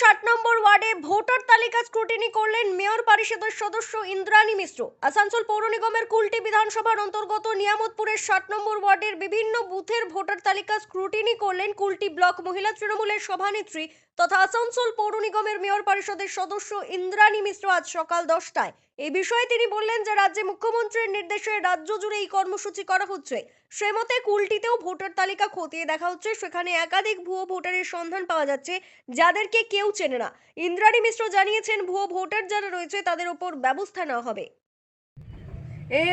ষাট নম্বর ওয়ার্ডে ভোটার তালিকা স্ক্রুটিনি করলেন মেয়র পরিষদের সদস্য ইন্দ্রাণী মিশ্র। আসানসোল পৌর নিগমের কুলটি বিধানসভার অন্তর্গত নিয়ামতপুরের ষাট নম্বর ওয়ার্ডের বিভিন্ন বুথের ভোটার তালিকা স্ক্রুটিনি করলেন কুলটি ব্লক মহিলা তৃণমূলের সভানেত্রী তথা আসানসোল পৌর নিগমের মেয়র পরিষদের সদস্য ইন্দ্রাণী মিশ্র আজ সকাল দশটায়। এই বিষয়ে তিনি বললেন যে রাজ্যে মুখ্যমন্ত্রীর নির্দেশে রাজ্য জুড়ে এই কর্মসূচি করা হচ্ছে সে মতে কুলটিতেও ভোটার তালিকা খতিয়ে দেখা হচ্ছে সেখানে একাধিক ভুয়ো ভোটারের সন্ধান পাওয়া যাচ্ছে যাদেরকে কেউ চেনে না ইন্দ্রাণী মিশ্র জানিয়েছেন ভুয়ো ভোটার যারা রয়েছে তাদের ওপর ব্যবস্থা নেওয়া হবে ए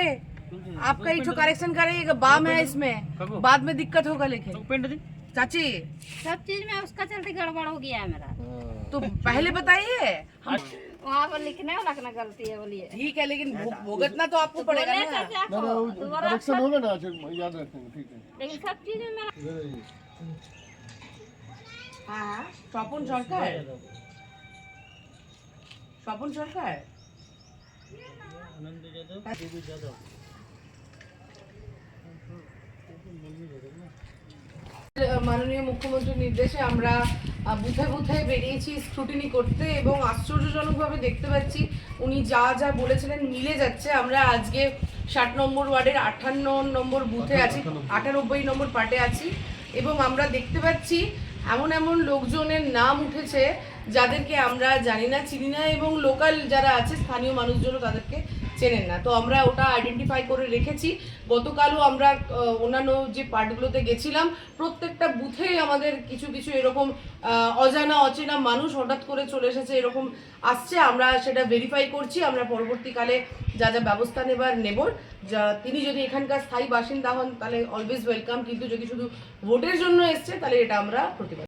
आपका एक करेक्शन करेगा बाम है इसमें बाद में दिक्कत होगा लेकिन चाची सब चीज में उसका चलते गड़बड़ हो गया है मेरा तो पहले बताइए हम वहाँ पर लिखने वाला का ना गलती है बोलिए ठीक है लेकिन भु- भुगतना तो आपको पड़ेगा बोले ना चाचा को, दोबारा करेक्शन होगा ना अच्छा याद रखेंगे ठीक है लेकिन सब चीज में मेरा হ্যাঁ স্বপন সরকার স্বপন সরকার মাননীয় মুখ্যমন্ত্রীর নির্দেশে আমরা বুথে বুথে বেরিয়েছি স্ক্রুটিনি করতে এবং আশ্চর্যজনকভাবে দেখতে পাচ্ছি উনি যা যা বলেছিলেন মিলে যাচ্ছে। আমরা আজকে ষাট নম্বর ওয়ার্ডের আটান্ন নম্বর বুথে আছি আটানব্বই নম্বর পার্টে আছি এবং আমরা দেখতে পাচ্ছি এমন এমন লোকজনের নাম উঠেছে যাদেরকে আমরা জানি না, চিনি না এবং লোকাল যারা আছে, স্থানীয় মানুষজনও তাদেরকে চেনেন না। তো আমরা ওটা আইডেন্টিফাই করে রেখেছি। গতকালও আমরা অন্যান্য যে পার্টগুলোতে গেছিলাম, প্রত্যেকটা বুথেই আমাদের কিছু কিছু এরকম অজানা, অচেনা মানুষ হঠাৎ করে চলে এসেছে, এরকম আসছে। আমরা সেটা ভেরিফাই করছি। আমরা পরবর্তীকালে যা যা ব্যবস্থা নেবার নেব যা তিনি যদি এখানকার স্থায়ী বাসিন্দা হন, তাহলে অলওয়েজ ওয়েলকাম কিন্তু যদি শুধু ভোটের জন্য এসছে, তাহলে এটা আমরা প্রতিবাদ